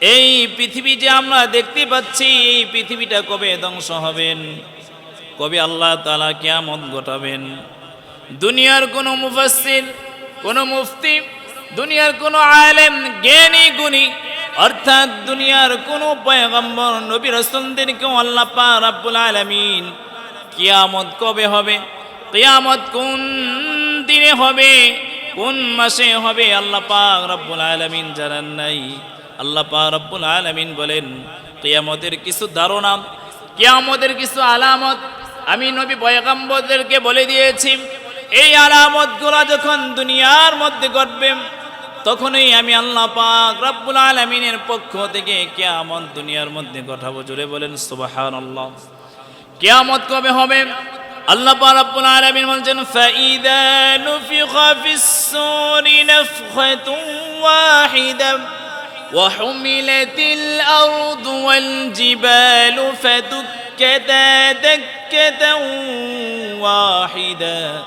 এই পৃথিবী যে আমরা দেখতে পাচ্ছি, এই পৃথিবীটা কবে ধ্বংস হবেন? কবে আল্লাহ তালা কিয়ামত ঘটাবেন? দুনিয়ার কোনো মুফাসসির, কোনো মুফতি, দুনিয়ার কোনো আলেম, জ্ঞানী, গুণী, অর্থাৎ দুনিয়ার কোনো পয়গম্বর, নবী রাসূলদেরকেও আল্লাহ পাক রব্বুল আলামিন কিয়ামত কবে হবে? কিয়ামত কোন দিনে হবে? কোন মাসে হবে? আল্লাহ পাক রব্বুল আলামিন জানান নাই। আল্লাহ রব্বুল আলামিন বলেন, কিয়ামতের কিছু ধারণা, কেয়ামতের কিছু আলামত আমি নবী পয়গম্বরদেরকে বলে দিয়েছি। এই আলামতগুলো যখন দুনিয়ার মধ্যে ঘটবে, তখনই আমি আল্লাহ পাক রব্বুল আলমিনের পক্ষ থেকে কেয়ামত দুনিয়ার মধ্যে ঘটাবো। জুড়ে বলেন সুবাহান আল্লাহ কেয়ামত কবে হবে? আল্লাহ পাক রব্বুল আলামিন বলছেন, ফাইদা নুফিখা ফিস সূরি নাফখাতুন ওয়াহিদা। وحملت الأرض والجبال فدكتا دكة واحدة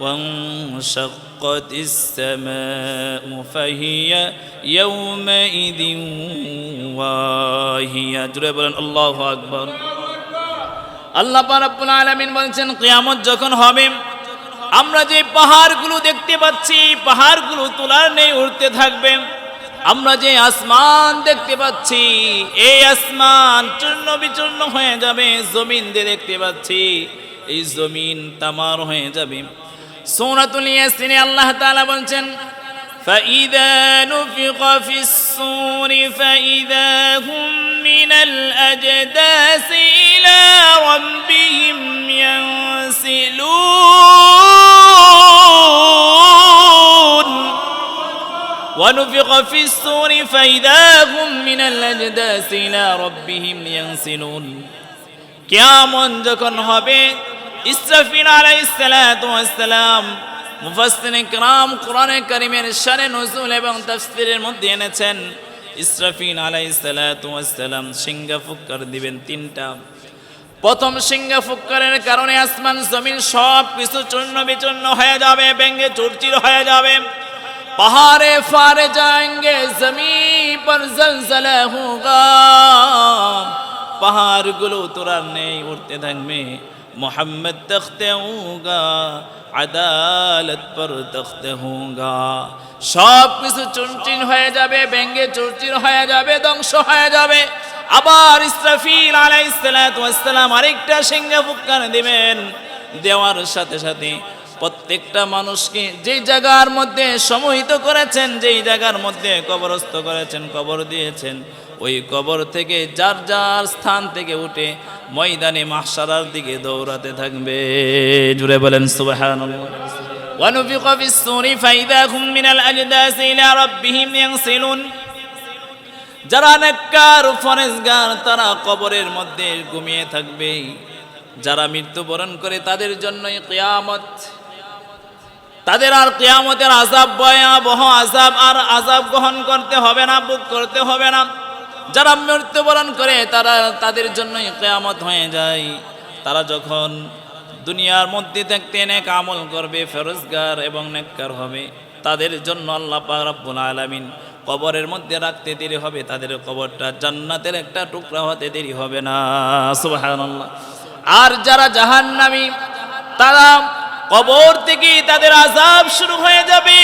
وانشقت السماء فهي يومئذ واهية جري বলেন আল্লাহু আকবার আল্লাহ রাব্বুল আলামিন বলছেন কিয়ামত যখন হবে আমরা যে পাহাড়গুলো দেখতে পাচ্ছি পাহাড়গুলো তোলার নেই উঠতে থাকবে আমরা যে আসমান দেখতে পাচ্ছি এই আসমান চূর্ণ বিচূর্ণ হয়ে যাবে জমিন দিয়ে দেখতে পাচ্ছি এই জমিন তামার হয়ে যাবে সূরাতুল ইয়াসিনে আল্লাহ তাআলা বলছেন فإذا نفخ في الصور فإذا هم من الأجداث إلى ربهم ينسلون ونفخ في الصور فإذا هم من الأجداث إلى ربهم ينسلون কেমন যখন হবে ইসরাফিল আলাইসালাম মুফাসসির کرام কোরআনে কারীমের শানে নজুল এবং তাফসীরের মধ্যে এনেছেন ইসরাফিল আলাইসালাম সিংহা ফুক্কার দিবেন তিনটা প্রথম সিংহা ফুক্কারের কারণে আসমান জমিন সব কিছু চূর্ণ বিচূর্ণ হয়ে যাবে ব্যঙ্গে চুরচির হয়ে যাবে پہاڑے فار جائیں گے، زمین پر زلزلہ ہوگا۔ پہاڑ گلو ترانے اڑتے دھنگ میں محمد تخت ہوں گا عدالت پر تخت ہوں গা সব কিছু চুনচিন হয়ে যাবে ব্যঙ্গে চুরচির হয়ে যাবে ধ্বংস হয়ে যাবে আবার ইসরাফিল আলাইহিস সালাতু ওয়াস সালাম আরেকটা সিংহে ফুৎকার দিবেন দেওয়ার প্রত্যেকটা মানুষকে যেই জায়গার মধ্যে সমহিত করেছেন যেই জায়গার মধ্যে কবরস্থ করেছেন কবর দিয়েছেন ওই কবর থেকে যার যার স্থান থেকে উঠে ময়দানে মাহসারার দিকে দৌড়াতে থাকবে জুড়ে বলেন সুবহানাল্লাহ ونفخ في الصور فإذا هم من الأجداث إلى ربهم ينسلون যারা নেককার ফরেজগার তারা কবরের মধ্যে ঘুমিয়ে থাকবে যারা মৃত্যুবরণ করে তাদের জন্যই কিয়ামত তাদের আর কেয়ামতের আজাব ভয়াবহ আজাব আর আজাব গ্রহণ করতে হবে না বুক করতে হবে না। যারা মৃত্যুবরণ করে, তারা তাদের জন্যই কেয়ামত হয়ে যায়। তারা যখন দুনিয়ার মধ্যে থাকতে নেক আমল করবে, ফেরোজগার এবং নেককার হবে, তাদের জন্য আল্লাহ রব্বুল আলামিন কবরের মধ্যে রাখতে দেরি হবে, তাদের কবরটা জান্নাতের একটা টুকরা হতে দেরি হবে না, সুবহানাল্লাহ। আর যারা জাহান্নামী, তারা কবর থেকেই তাদের আজাব শুরু হয়ে যাবে।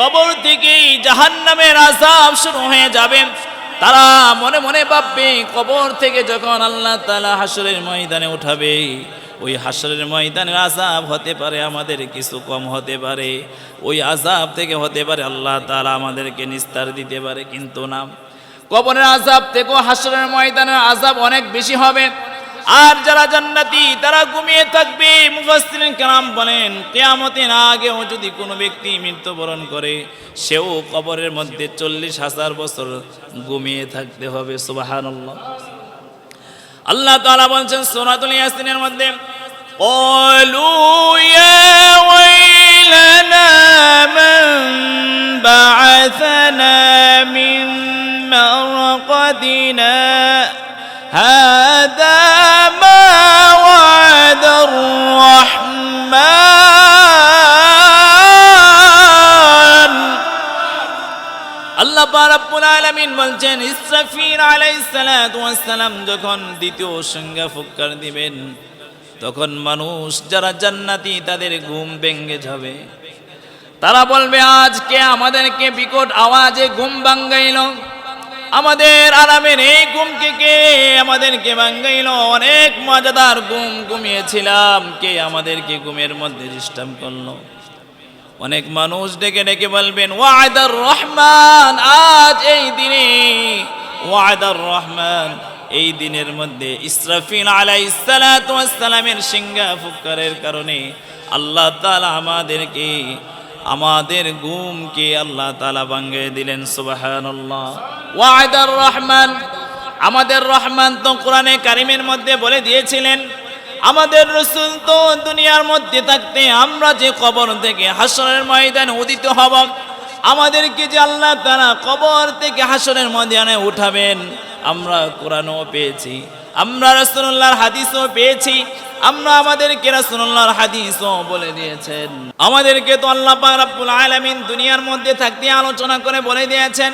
কবর থেকেই জাহান্নামের আজাব শুরু হয়ে যাবে। তারা মনে মনে ভাববে, কবর থেকে যখন আল্লাহ তালা হাসরের ময়দানে উঠাবে, ওই হাসরের ময়দানের আজাব হতে পারে, আমাদের কিছু কম হতে পারে। ওই আজাব থেকে হতে পারে, আল্লাহ তালা আমাদেরকে নিস্তার দিতে পারে, কিন্তু না। কবরের আজাব থেকেও হাসরের ময়দানের আজাব অনেক বেশি হবে। আর যারা জান্নাতি তারা ঘুমিয়ে থাকবে মুফাসসিরিন কেরাম বলেন কেয়ামতের আগেও যদি কোনো ব্যক্তি মৃত্যুবরণ করে সেও কবরের মধ্যে চল্লিশ হাজার বছর ঘুমিয়ে থাকতে হবে সুবহানাল্লাহ আল্লাহ তাআলা বলছেন সূরাতুল ইয়াসিনের মধ্যে قالوا يا ويلنا من بعثنا من مرقدنا هذا রাব্বুল আলামিন বলছেন, ইসরাফিল যখন দ্বিতীয় সংজ্ঞা ফুৎকার দিবেন, তখন মানুষ যারা জান্নাতি তাদের ঘুম ভেঙে যাবে। তারা বলবে, আজকে আমাদেরকে বিকট আওয়াজে ঘুম ভাঙ্গাইল আমাদের আরামের এই ঘুমকে কে আমাদেরকে ভাঙ্গাইল অনেক মজাদার ঘুম ঘুমিয়েছিলাম। কে আমাদেরকে ঘুমের মধ্যে ডিস্টার্ব করল? অনেক মানুষ ডেকে ডেকে বলবেন, ওয়াদার রহমান, আজ এই দিনে, ওয়াদার রহমান, এই দিনের মধ্যে ইসরাফিল আলাইসালামের সিংহা ফুৎকারের কারণে আল্লাহ তালা আমাদেরকে, আমাদের গুমকে আল্লাহ তালা ভাঙ্গে দিলেন সুবাহান্লাহ ওয়াদার রহমান, আমাদের রহমান তো কোরআনে কারিমের মধ্যে বলে দিয়েছিলেন আমাদের রসুল তো দুনিয়ার মধ্যে থাকতে আমরা যে কবর থেকে হাসনের ময়দানে উদিত হব, আমাদেরকে যে আল্লাহ তারা কবর থেকে হাসনের ময়দানে উঠাবেন, আমরা কোরআনও পেয়েছি, আমরা রসুল্লাহর হাদিসও পেয়েছি, আমরা আমাদেরকে রসুল্লাহর হাদিসও বলে দিয়েছেন। আমাদেরকে তো আল্লাহ পাক রাব্বুল আলামিন দুনিয়ার মধ্যে থাকতে আলোচনা করে বলে দিয়েছেন।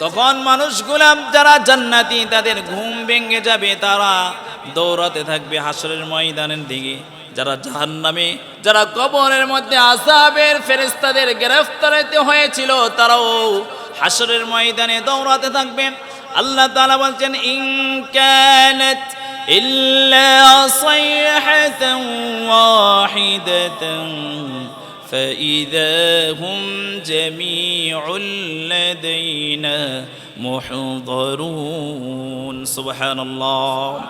তখন মানুষগুলা যারা জান্নাতি, তাদের ঘুম ভেঙে যাবে, তারা দৌড়াতে থাকবে হাসরের ময়দানের দিকে। যারা জাহান্নামে, যারা কবরের মধ্যে আসাবের ফেরেস্তাদের গ্রেফতারিতে হয়েছিল, তারাও হাসরের ময়দানে দৌড়াতে থাকবে। আল্লাহ তাআলা বলছেন, ইন কানাত ইল্লা সাইহাতান ওয়াহিদাতান فإذا هم جميع لدينا محضرون سبحان الله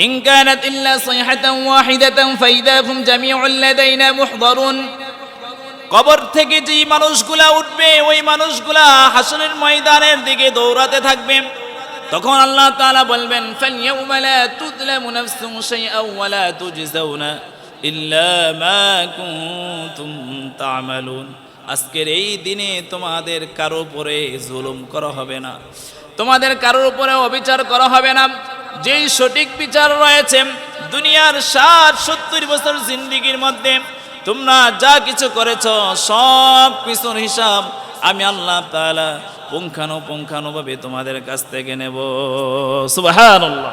إن كانت إلا صيحة واحدة فإذا هم جميع لدينا محضرون কবর থেকে যে মানুষগুলা উঠবে ওই মানুষগুলা হাসনের ময়দানের দিকে দৌড়াতে থাকবে তখন আল্লাহ তাআলা বলবেন ফালইয়াউমা লা তুযলামু নাফসুন শাইআন ওয়া লা তুজজাউনা মা আজকের এই দিনে তোমাদের কারও উপরে জুলুম করা হবে না। তোমাদের কারোর উপরে অবিচার করা হবে না। যেই সঠিক বিচার রয়েছে, দুনিয়ার ষাট সত্তর বছর জিন্দিগির মধ্যে তোমরা যা কিছু করেছ, সব কিছুর হিসাব আমি আল্লাহ তাআলা পুঙ্খানু পুঙ্খানুভাবে তোমাদের কাছ থেকে নেব। সুবহানাল্লাহ।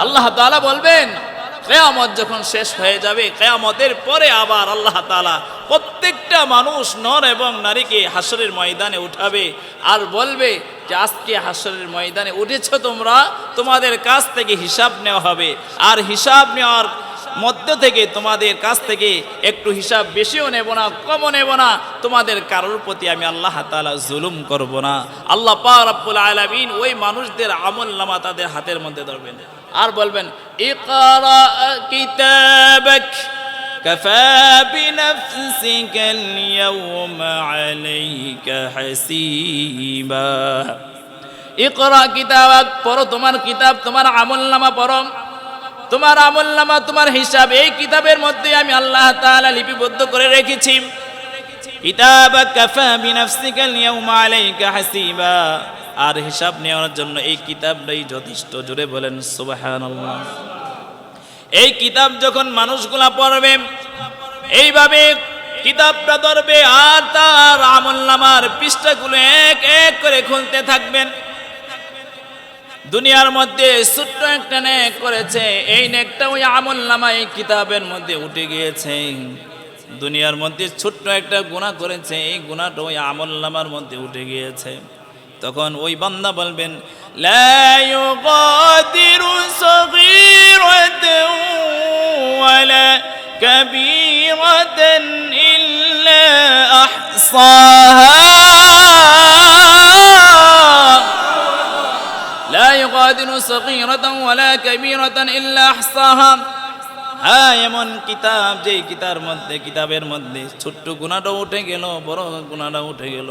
আল্লাহ তাআলা বলবেন কেয়ামত যখন শেষ হয়ে যাবে, কেয়ামতের পরে আবার আল্লাহ তাআলা প্রত্যেকটা মানুষ নর এবং নারীকে হাসরের ময়দানে উঠাবে আর বলবে যে, আজকে হাসরের ময়দানে উঠেছ তোমরা? তোমাদের কাছ থেকে হিসাব নেওয়া হবে। আর হিসাব নেওয়ার মধ্য থেকে তোমাদের কাছ থেকে একটু হিসাব বেশিও নেব না, কমও নেব না। তোমাদের কারোর প্রতি আমি আল্লাহ তাআলা জুলুম করব না। আল্লাহ পাক রব্বুল আলামিন ওই মানুষদের আমল নামা তাদের হাতের মধ্যে ধরবেন। আর বলবেন ইকরা কিতাবাক كفى بنفسك اليوم عليك حسيبا ইকরা কিতাবাক পড়ো তোমার কিতাব তোমার আমল নামা পড়ো তোমার আমল নামা তোমার হিসাব এই কিতাবের মধ্যে আমি আল্লাহ তাআলা লিপিবদ্ধ করে রেখেছি কিতাবাক কাফা বিনাফসিকা আল-ইয়াউমা আলাইকা হাসিবা। আর হিসাব নেওয়ার জন্য এই কিতাবটাই যথেষ্ট। জোরে বলেন, সুবহানাল্লাহ। এই কিতাব যখন মানুষগুলা পড়বে, এইভাবে কিতাবটা ধরবে আর তার আমল নামার পৃষ্ঠাগুলো এক এক করে খুলতে থাকবেন। দুনিয়ার মধ্যে ছোট্ট একটা নেক করেছে, এই নেকটা ওই আমল কিতাবের মধ্যে উঠে গিয়েছে। দুনিয়ার মধ্যে ছোট্ট একটা গুণা করেছে এই গুণাটা ওই আমল নামার মধ্যে উঠে গিয়েছে তখন ওই বান্দা বলবেন لا يغادر صغيرة ولا كبيرة إلا أحصاها হ্যাঁ এমন কিতাব যে কিতার মধ্যে, কিতাবের মধ্যে ছোট্ট গুণাটাও উঠে গেল, বড় গুণাটাও উঠে গেল।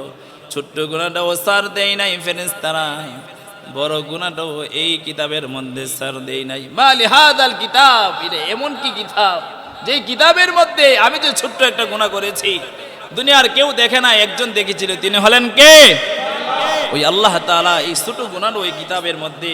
ছোট্ট গুণাটাও সার দেয় নাই ফেরেস তারা বড় গুণাটাও এই কিতাবের মধ্যে সার দেয় নাই। মালি হাদাল কিতাব, এটা এমন কি কিতাব? যে কিতাবের মধ্যে আমি যে ছোট্ট একটা গুণা করেছি, দুনিয়ার কেউ দেখে না একজন দেখেছিল, তিনি হলেন কে? ওই আল্লাহ তাআলা, এই ছোট গুনার ওই কিতাবের মধ্যে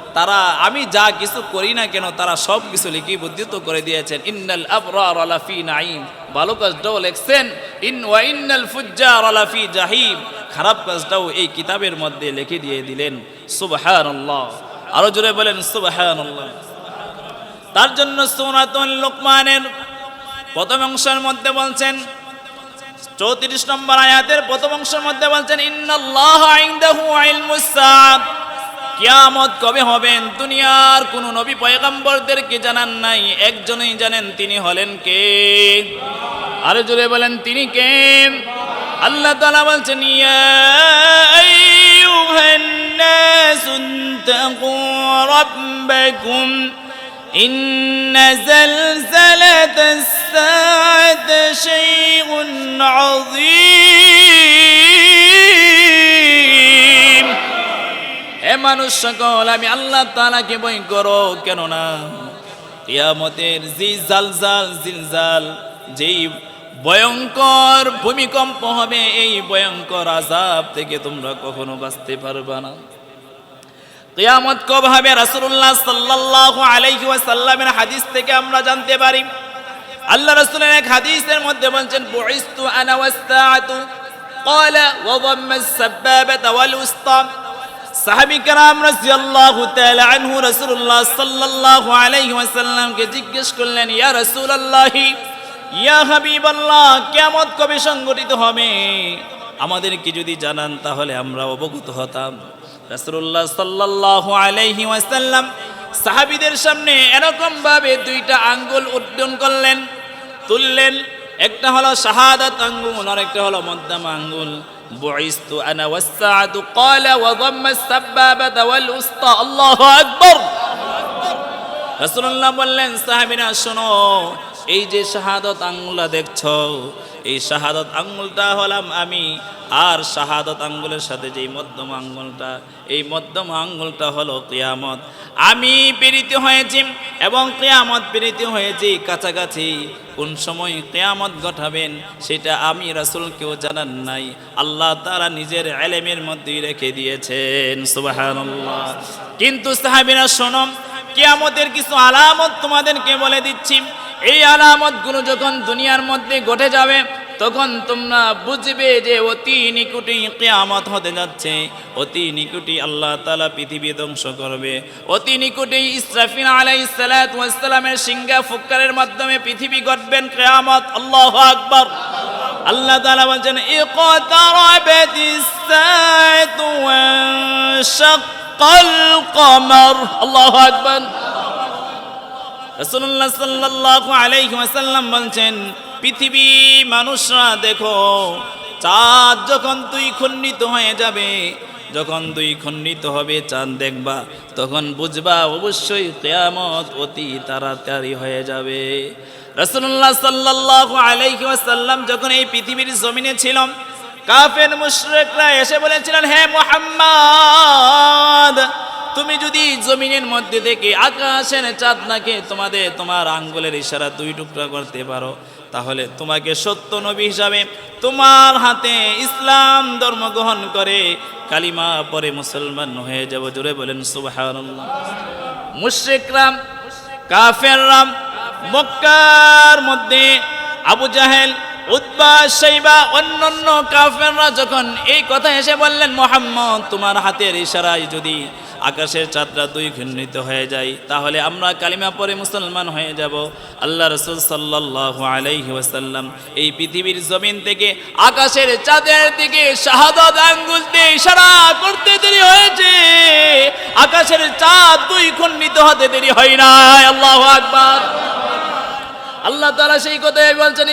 তারা, আমি যা কিছু করি না কেন, তারা সব কিছু লিখিবদ্ধ করে দিয়েছেন। ইন্নাল আবরার আলাফি নাইম ভালো কাজটাও লেখছেন। ইন ওয়া ইন্নাল ফুজ্জার আলাফি জাহিম। খারাপ কাজটাও এই কিতাবের মধ্যে লিখে দিয়ে দিলেন। সুবহানাল্লাহ। আরও জোরে বলেন, সুবহানাল্লাহ। তার জন্য সূরাতুল লোকমানের প্রথম অংশের মধ্যে বলছেন, চৌত্রিশ নম্বর আয়াতের প্রথম অংশের মধ্যে বলছেন, ইন্নাল্লাহ ইনদাহু ইলমুস সাআত কিয়ামত কবে হবেন দুনিয়ার কোন নবী পয়গম্বরদেরকে জানান নাই একজনই জানেন তিনি হলেন কে আরো জোরে বলেন তিনি কে আল্লাহ তাআলা বলছেন ইয়া আইয়ুহান নাস তাকু রাব্বাকুম إن زلزلة الساعة شيء عظيم হে মানুষ সকল আমি আল্লাহ তাআলাকে বই করো কেননা কিয়ামতের জি জালজাল জিলজাল যেই ভয়ঙ্কর ভূমিকম্প হবে এই ভয়ঙ্কর আজাব থেকে তোমরা কখনো বাঁচতে পারবে না কিয়ামত কবে হবে রাসূলুল্লাহ সাল্লাল্লাহু আলাইহি ওয়াসাল্লামের হাদিস থেকে আমরা জানতে পারি আল্লাহ রাসূলের এক হাদিসের মধ্যে বলছেন বুইস্তু আনা ওয়াসসাআতু قال وضم السبابة والوسطى আনহু আলাইহি জিজ্ঞেস করলেন, ইয়া ইয়া হাবিবাল্লাহ কবে সংগঠিত হবে? আমাদেরকে যদি জানান, তাহলে আমরা অবগত হতাম। রসুল্লাহ সাল্লাল্লাহু আলাইহি ওয়াসাল্লাম সাহাবিদের সামনে এরকম ভাবে দুইটা আঙ্গুল উদ্যোগ করলেন, তুললেন। একটা হলো শাহাদাত আঙ্গুল, আর একটা হলো মদ্দাম আঙ্গুল। বুইস্তু আনা ওয়াসসাআতু ক্বালা ওয়া দাম্মা আস-সাব্বাবাতা ওয়াল উসতা আল্লাহু আকবার রাসূলুল্লাহ বললেন সাহাবীরা শোনো এই যে শাহাদত আঙ্গুলটা দেখছ, এই শাহাদত আঙ্গুলটা হলাম আমি। আর শাহাদত আঙ্গুলের সাথে যেই মধ্যম আঙ্গুলটা, এই মধ্যম আঙ্গুলটা হলো কিয়ামত। আমি পীড়িত হয়েছি এবং কেয়ামত পীড়িত হয়েছি কাছাকাছি। কোন সময় কিয়ামত ঘটাবেন, সেটা আমি রাসূলকেও জানান নাই। আল্লাহ তারা নিজের এলেমের মধ্যেই রেখে দিয়েছেন, সুবহানাল্লাহ। কিন্তু সাহাবীরা শোনো, কেয়ামতের কিছু আলামত তোমাদেরকে বলে দিচ্ছি। এই আলামত আলামতগুলো যখন দুনিয়ার মধ্যে ঘটে যাবে, তখন তোমরা বুঝবে যে অতি নিকুটি কেয়ামত হতে যাচ্ছে। অতি নিকুটি আল্লাহ তাআলা পৃথিবী ধ্বংস করবে। অতি নিকুটি ইসরাফিল আলাইহিস সালাতু ওয়াস সালামের সিংহা ফুক্কারের মাধ্যমে পৃথিবী গঠবেন কেয়ামত। আল্লাহ আকবার। আল্লাহ তাআলা বলছেন ওয়াশাক্কাল কমর। আল্লাহু আকবার। রাসূলুল্লাহ সাল্লাল্লাহু আলাইহি ওয়াসাল্লাম বলছেন, পৃথিবী মানুষরা দেখো, চাঁদ যখন তুই খণ্ডিত হয়ে যাবে, যখন দুই খণ্ডিত হবে, চাঁদ দেখবা, তখন বুঝবা অবশ্যই কিয়ামত অতি তাড়াতাড়ি হয়ে যাবে। রাসূলুল্লাহ সাল্লাল্লাহু আলাইহি ওয়াসাল্লাম যখন এই পৃথিবীর জমিনে ছিলাম কাফের মুশরিকরা এসে বলেছিলেন, হে মুহাম্মদ তুমি যদি জমিনের মধ্যে থেকে আকাশের চাঁদনাকে তোমাদের, তোমার আঙ্গুলের ইশারা দুই টুকরা করতে পারো, তাহলে তোমাকে সত্য নবী হিসাবে তোমার হাতে ইসলাম ধর্ম গ্রহণ করে কালিমা পরে মুসলমান হয়ে যাব। জোরে বলেন, সুবহানাল্লাহ। মুশরিকরা, কাফেররা, মক্কার মধ্যে আবু জাহেল উদ্বা অন্যান্য কাফেররা যখন এই কথা এসে বললেন, মোহাম্মদ, তোমার হাতের ইশারায় যদি আকাশের চাঁদরা দুই খণ্ডিত হয়ে যায়। তাহলে আমরা কালিমা পরে মুসলমান হয়ে যাব। আল্লাহ রসুল সাল্লাহ আলাইহি ওয়াসাল্লাম এই পৃথিবীর জমিন থেকে আকাশের চাঁদের দিকে শাহাদাত আঙ্গুল দিয়ে ইশারা করতে দেরি হয়েছে। আকাশের চাঁদ দুই খণ্ডিত হতে দেরি হয় না আল্লাহ আকবার। আল্লাহ তারা সেই কথাই বলছেন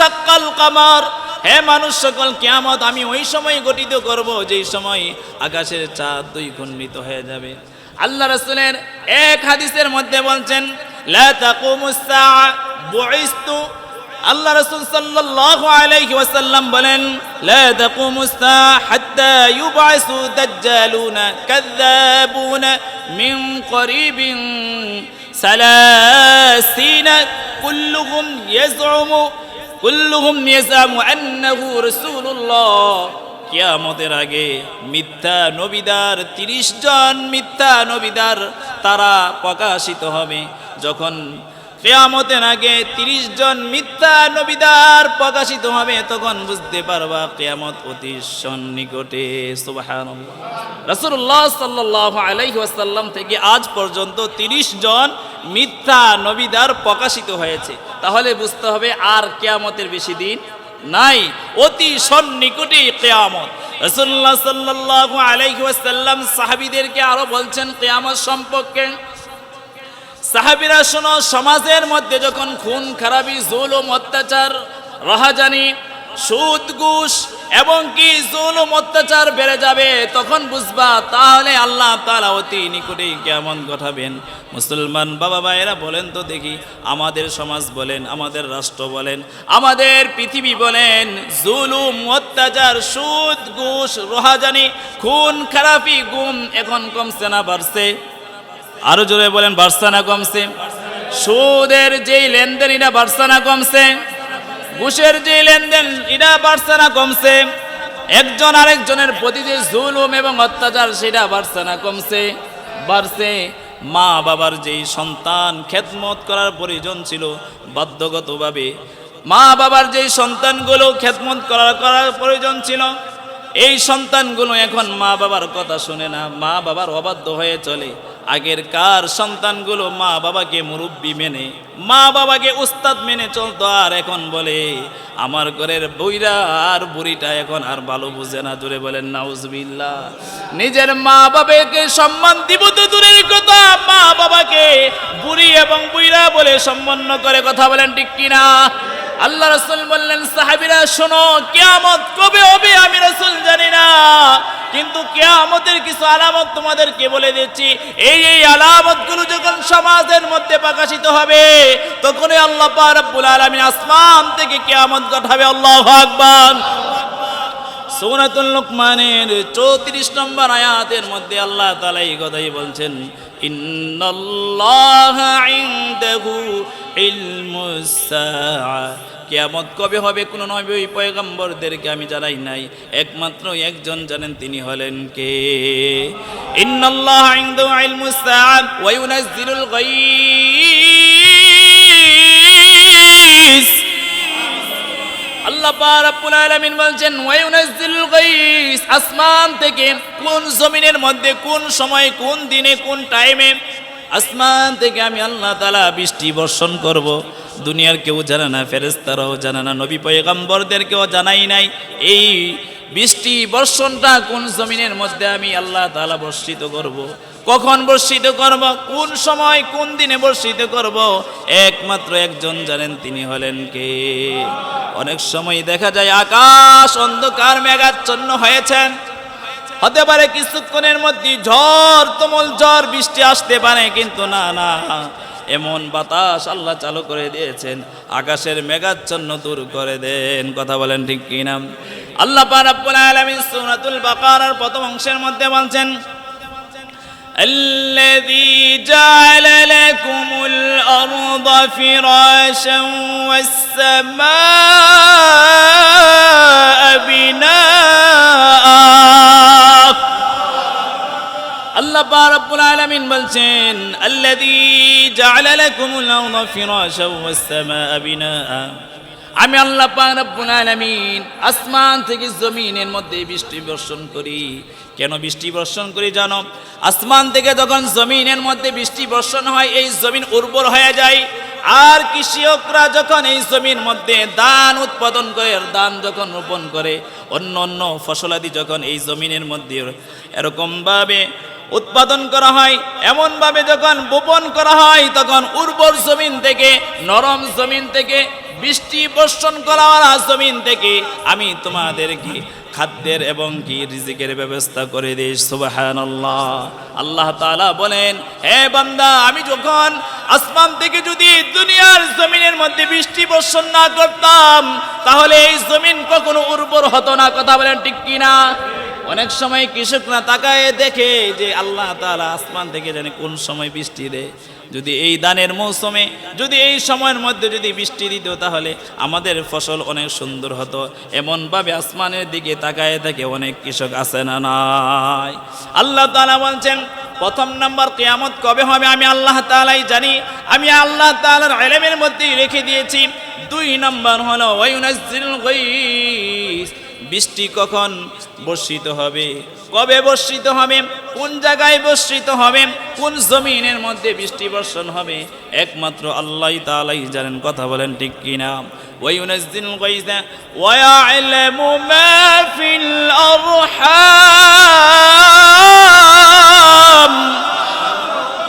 সাক্কাল কামার। হে মানুষ সকল, কেয়ামত আমি ওই সময় গঠিত করব যেই সময় আকাশের চাঁদ দুই খণ্ডিত হয়ে যাবে। আল্লাহ রসুলের এক হাদিসের মধ্যে বলছেন আল্লাহ রসুল সাল্লাহ বলেন সালাসিনা। কুল্লুহুম ইয়াজউমু কুল্লুহুম ইয়াজামু আন্নাহু রাসূলুল্লাহ। কিয়ামতের আগে মিথ্যা নবিদার, তিরিশ জন মিথ্যা নবিদার তারা প্রকাশিত হবে। যখন কেয়ামতের আগে তিরিশ জন মিথ্যা নবিদার প্রকাশিত হবে, তখন বুঝতে পারবা কেয়ামত অতি সন্নিকটে। রসুল্লাহ সাল্লাহ আলাইসাল্লাম থেকে আজ পর্যন্ত তিরিশ জন মিথ্যা নবিদার প্রকাশিত হয়েছে। তাহলে বুঝতে হবে আর কেয়ামতের বেশি দিন নাই। অতি সন্নিকটে কেয়ামত। রসুল্লাহ সাল্লাহ আলাইহি ওয়াসাল্লাম সাহাবিদেরকে আরও বলছেন, কেয়ামত সম্পর্কে। সাহাবিরা শোনো, সমাজের মধ্যে যখন খুন, খারাপি, জুলুম, অত্যাচার, রাহাজানি সুদ, ঘুষ এবং কি জুলুম, অত্যাচার বেড়ে যাবে, তখন বুঝবা তাহলে আল্লাহ তাআলা অতি নিকটেই কেমন ঘটাবেন মুসলমান বাবা ভাইয়েরা বলেন তো দেখি, আমাদের সমাজ বলেন, আমাদের রাষ্ট্র বলেন, আমাদের পৃথিবী বলেন, জুলুম, অত্যাচার, সুদ, ঘুষ, রোহাজানি, খুন, খারাপি, গুম এখন কমছে না, বাড়ছে। আরও জোরে বলেন, বাড়ছে না, কমছে। সুদের যেই লেনদেন এটা বাড়ছে না, কমছে। ঘুষের যে লেনদেন এটা বাড়ছে না কমছে। একজন আরেকজনের প্রতি যে জুলুম এবং অত্যাচার সেটা বাড়ছে না কমছে। বাড়ছে মা বাবার যেই সন্তান, খেদমত করার প্রয়োজন ছিল বাধ্যগতভাবে। মা বাবার যেই সন্তানগুলো খেদমত করার করার প্রয়োজন ছিল, এই সন্তানগুলো এখন মা বাবার কথা শুনে না। মা বাবার অবাধ্য হয়ে চলে। আগের কার সন্তানগুলো মা বাবাকে মুরব্বী মেনে, মা বাবাকে উস্তাদ মেনে চলতো, আর এখন বলে, আমার ঘরের বইরা আর বুড়িটা এখন আর ভালো বুঝে না। দূরে বলেন নাউজবিল্লা নিজের মা বাবাকে সম্মান দিব তো দূরের কথা, মা বাবাকে বুড়ি এবং বুইরা বলে সম্মান করে কথা বলেন ঠিক কিনা? আল্লাহ রসুল বললেন, সাহাবিরা, শোনো, কেয়ামত কবে হবে আমি রসুল জানি না। কিন্তু কেয়ামতের কিছু আলামত তোমাদেরকে বলে দিচ্ছি। এই এই আলামতগুলো যখন সমাজের মধ্যে প্রকাশিত হবে, তখনই আল্লাহ রব্বুল আলামিন আসমান থেকে কেয়ামত ঘটাবে আল্লাহ আকবার। সূরাতুল লুকমানের 34 নম্বর আয়াতের মধ্যে আল্লাহ তাআলা এই কথাই বলছেন ইন্নাল্লাহা ইনদাহু ইলমুস সাআ। কিয়ামত কবে হবে কোন নবী পয়গম্বরদেরকে আমি জানাই নাই। একমাত্র একজন জানেন তিনি হলেন কে? ইন্নাল্লাহ ইনদাহু ইলমুস সাআ ওয়া ইউনাজ্জিলুল গায়স আল্লাহ রব্বুল আলামিন বলছেন, ওয়ায়ুনাজ্জিলুল গাইস আসমান থেকে কোন জমিনের মধ্যে, কোন সময়, কোন দিনে, কোন টাইমে? আসমান থেকে আমি আল্লাহ তাআলা বৃষ্টি বর্ষণ করব। দুনিয়ার কেউ জানে না, ফেরেশতারাও জানে না, নবী পয়গম্বরদেরকেও জানাই নাই। এই বৃষ্টি বর্ষণটা কোন জমিনের মধ্যে আমি আল্লাহ তাআলা বর্ষিত করব? কখন বর্ষিত করব? কোন সময়, কোন দিনে বর্ষিত করব? একমাত্র একজন জানেন তিনি হলেন কে। অনেক সময় দেখা যায় আকাশ অন্ধকার মেঘাচ্ছন্ন হয়েছেন। হতে পারে কিছুক্ষণের মধ্যে ঝড়, তুমুল ঝড়, বৃষ্টি আসতে পারে, কিন্তু না না। এমন বাতাস আল্লাহ চালু করে দিয়েছেন। আকাশের মেঘাচ্ছন্ন দূর করে দেন। কথা বলেন ঠিক কিনা? আল্লাহ পাক রব্বুল আলামিন সূরাতুল বাকারার প্রথম অংশের মধ্যে বলছেন الذي جعل لكم الأرض فراشا والسماء بناء আল্লাহ পাক রব্বুল আলামিন বলছেন আল্লাযী জাআলা লাকুমুল আরদা ফিরাশাও ওয়াস সামাআ বিনাআ আমি আল্লাহ আলামিন আসমান থেকে জমিনের মধ্যে বৃষ্টি বর্ষণ করি। কেন বৃষ্টি বর্ষণ করি জানো? আসমান থেকে যখন জমিনের মধ্যে বৃষ্টি বর্ষণ হয়, এই জমিন উর্বর হয়ে যায়। আর কৃষকরা যখন এই জমির মধ্যে ধান উৎপাদন করে ধান যখন রোপণ করে, অন্য অন্য ফসলাদি যখন এই জমিনের মধ্যে এরকমভাবে উৎপাদন করা হয়, এমনভাবে যখন বোপন করা হয়, তখন উর্বর জমিন থেকে, নরম জমিন থেকে বৃষ্টি বর্ষণ করাওয়ালা জমিন থেকে আমি তোমাদেরকে খাদ্যের এবং কি রিজিকের ব্যবস্থা করে দিই সুবাহান আল্লাহ আল্লাহ তাআলা বলেন, হে বান্দা, আমি যখন আসমান থেকে যদি দুনিয়ার জমিনের মধ্যে বৃষ্টি বর্ষণ না করতাম, তাহলে এই জমিন কখনো উর্বর হতো না। কথা বলেন ঠিক কিনা? অনেক সময় কৃষকরা তাকায় দেখে যে আল্লাহ তালা আসমান থেকে জানে কোন সময় বৃষ্টি দেয় যদি এই দানের মৌসুমে, যদি এই সময়ের মধ্যে যদি বৃষ্টি দিত তাহলে আমাদের ফসল অনেক সুন্দর হতো। এমনভাবে আসমানের দিকে তাকায় থাকে অনেক কৃষক আছে না নাই? আল্লাহ তালা বলছেন, প্রথম নাম্বার কেয়ামত কবে হবে আমি আল্লাহ তাআলাই জানি। আমি আল্লাহ তাআলার ইলমের মধ্যেই রেখে দিয়েছি। দুই নাম্বার হলো বৃষ্টি কখন বর্ষিত হবে কবে বর্ষিত হবে কোন জায়গায় বর্ষিত হবে কোন জমিনের মধ্যে বৃষ্টি বর্ষণ হবে একমাত্র আল্লাহ তাআলাই জানেন কথা বলেন ঠিক কিনা وينزل الغيث ويعلم ما في الأرحام